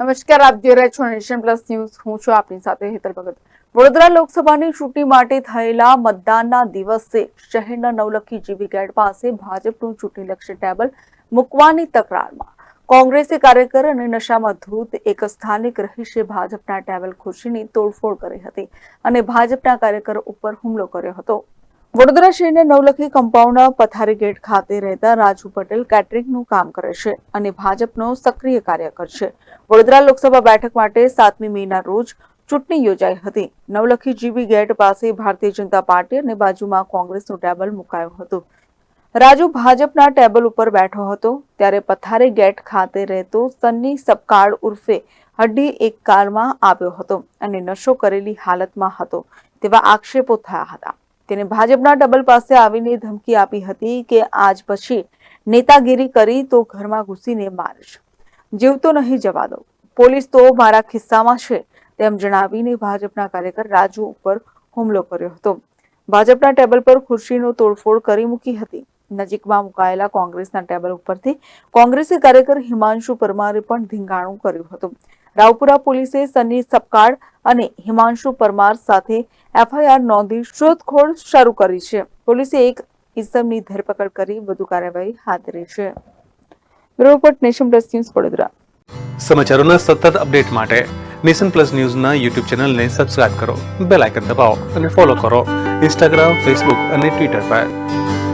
નમસ્કાર, આપ જોઈ રહ્યા છો નેશન પ્લસ ન્યૂઝ. હું છું આપની સાથે હેતલ ભગત. વડોદરા લોકસભાની ચૂંટણી માટે થયેલા મતદાનના દિવસે શહેરના નવલખી જીવી ગેટ પાસે ભાજપનું ચૂંટણીલક્ષી ટેબલ મૂકવાની તકરારમાં કોંગ્રેસી કાર્યકર અને નશામાં ધૂત એક સ્થાનિક રહીશે ભાજપના ટેબલ ખુરશીની તોડફોડ કરી હતી અને ભાજપના કાર્યકરો ઉપર હુમલો કર્યો હતો. વડોદરા શહેરના નવલખી કમ્પાઉન્ડના પથારી ગેટ ખાતે રહેતા રાજુ પટેલ કેટરિંગનું કામ કરે છે અને ભાજપનો સક્રિય કાર્યકર છે. વડોદરા લોકસભા બેઠક માટે સાતમી મેના રોજ ચૂંટણી યોજાઈ હતી. નવલખી જીબી ગેટ પાસે ભારતીય જનતા પાર્ટી અને બાજુમાં કોંગ્રેસનું ટેબલ મુકાયું હતું. રાજુ ભાજપના ટેબલ ઉપર બેઠો હતો ત્યારે પથારી ગેટ ખાતે રહેતો સન્ની સપકાળ ઉર્ફે હડ્ડી એક કારમાં આવ્યો હતો અને નશો કરેલી હાલતમાં હતો તેવા આક્ષેપો થયા હતા. તેને ભાજપના ડબલ પાસે આવીને ધમકી આપી હતી કે આજ પછી નેતાગીરી કરી તો ઘરમાં ઘૂસીને મારીશ. જીવતો નહીં જવા દઉં પોલીસ તો મારા ખિસ્સામાં છે, તેમ જણાવીને ભાજપના કાર્યકર રાજુ ઉપર હુમલો કર્યો હતો. ભાજપના ટેબલ પર ખુરશીનો તોડફોડ કરી મૂકી હતી. નજીકમાં મુકાયેલા કોંગ્રેસના ટેબલ ઉપરથી કોંગ્રેસી કાર્યકર હિમાંશુ પરમારે પણ ધીંગાણું કર્યું હતું. રાવપુરા પોલીસે સન્ની સપકાળ અને હિમાંશુ પરમાર સાથે એફઆઈઆર નોંધી શોધખોળ શરૂ કરી છે. પોલીસે એક ઇસમની ધરપકડ કરી વધુ કાર્યવાહી હાથ ધરી છે. Report Nation Plus News Vadodara. સમાચારોના સતત અપડેટ માટે નેશન પ્લસ ન્યૂઝના યુટ્યુબ ચેનલને સબસ્ક્રાઇબ કરો, બેલ આઇકન દબાવો અને ફોલો કરો ઇન્સ્ટાગ્રામ, ફેસબુક અને ટ્વિટર પર.